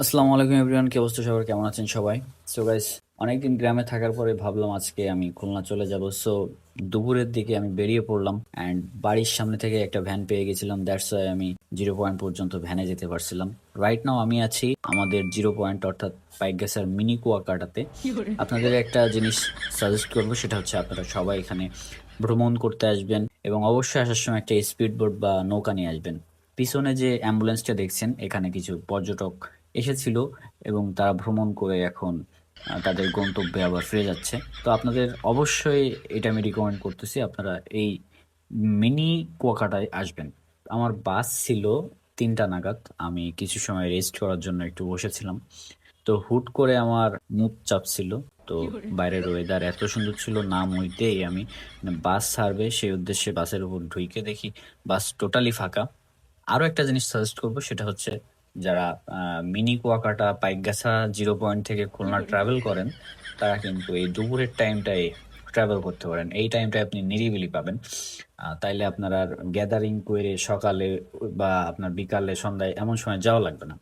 আসসালামু আলাইকুম এভরিওয়ান কি অবস্থা সবার? কেমন আছেন সবাই? সো গাইস অনেকদিন গ্রামে থাকার পরে ভাবলাম আজকে আমি খুলনা চলে যাব। সো দুপুরের দিকে আমি বেরিয়ে পড়লাম অ্যান্ড বাড়ির সামনে থেকে একটা ভ্যান পেয়ে গেছিলাম। দ্যাটস ওয়াই আমি জিরো পয়েন্ট পর্যন্ত ভ্যানে যেতে পারছিলাম। রাইট নাও আমি আছি আমাদের জিরো পয়েন্ট অর্থাৎ পাইক পাইকগাছার মিনি কুয়াকাটাতে। আপনাদের একটা জিনিস সাজেস্ট করব সেটা হচ্ছে আপনারা সবাই এখানে ভ্রমণ করতে আসবেন এবং অবশ্যই আসার সময় একটা স্পিড বোট বা নৌকা নিয়ে আসবেন। পিছনে যে অ্যাম্বুলেন্সটা দেখছেন এখানে কিছু পর্যটক এসেছিল এবং তারা ভ্রমণ করে এখন তাদের গন্তব্যে আবার ফিরে যাচ্ছে। তো আপনাদের অবশ্যই এটা আমি রিকমেন্ড করতেছি আপনারা এই মিনি কুয়াকাটায় আসবেন। আমার বাস ছিল তিনটা নাগাদ আমি কিছু সময় রেস্ট করার জন্য একটু বসেছিলাম। তো হুট করে আমার মুখ চাপছিল তো বাইরের ওয়েদার এত সুন্দর ছিল নাম হইতেই আমি মানে বাস ছাড়বে সেই উদ্দেশ্যে বাসের উপর ঢুইকে দেখি বাস টোটালি ফাঁকা। আরও একটা জিনিস সাজেস্ট করব সেটা হচ্ছে যারা mini Kuakata Paikgachha zero point থেকে খুলনা ট্রাভেল করেন তারা কিন্তু এই দুপুরের টাইমটাই ট্রাভেল করতে পারেন। এই টাইমটায় আপনি নিরিবিলি পাবেন। তাইলে আপনার আর গ্যাদারিং করে সকালে বা আপনার বিকালে সন্ধ্যায় এমন সময় যাওয়া লাগবে না।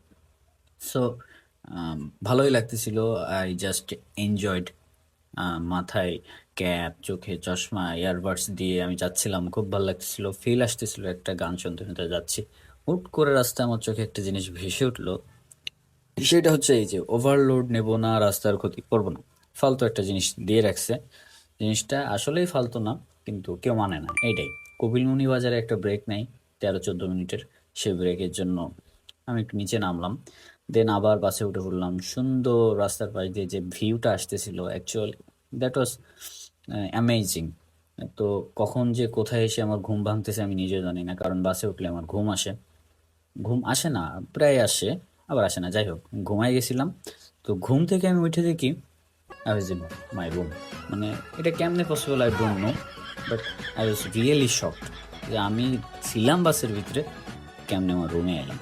সো ভালোই লাগতেছিল। আই জাস্ট এনজয়েড মাথায় ক্যাপ চোখে চশমা ইয়ারবাডস দিয়ে আমি যাচ্ছিলাম। খুব ভালো লাগতেছিল। ফিল আসতেছিল একটা গান শুনতে শুনতে যাচ্ছি। হুট করে রাস্তায় আমার চোখে একটা জিনিস ভেসে উঠল। সেটা হচ্ছে এই যে ওভারলোড নেব না, রাস্তার ক্ষতি করব না। ফালতু একটা জিনিস দিয়ে রাখছে। জিনিসটা আসলেই ফালতু না, কিন্তু কেউ মানে না, এইটাই। কপিলমুনি বাজারে একটা ব্রেক নেই তেরো চোদ্দ মিনিটের সেই ব্রেকের জন্য আমি একটু নিচে নামলাম। দেন আবার বাসে উঠে পড়লাম। সুন্দর রাস্তার পাশ দিয়ে যে ভিউটা আসতেছিল অ্যাকচুয়ালি দ্যাট ওয়াজ অ্যামেজিং তো কখন যে কোথায় এসে আমার ঘুম ভাঙতেছে আমি নিজেও জানি না, কারণ বাসে উঠলে আমার ঘুম আসে। ঘুম আসে না, প্রায় আসে, আবার আসে না। যাই হোক, ঘুমাই গেছিলাম। তো ঘুম থেকে আমি উঠে দেখি আই ওয়াজ মাই রুম মানে এটা কেমনে possible I don't know but I was really shocked যে আমি ছিলাম বাসের ভিতরে, কেমনে আমার রুমে এলাম।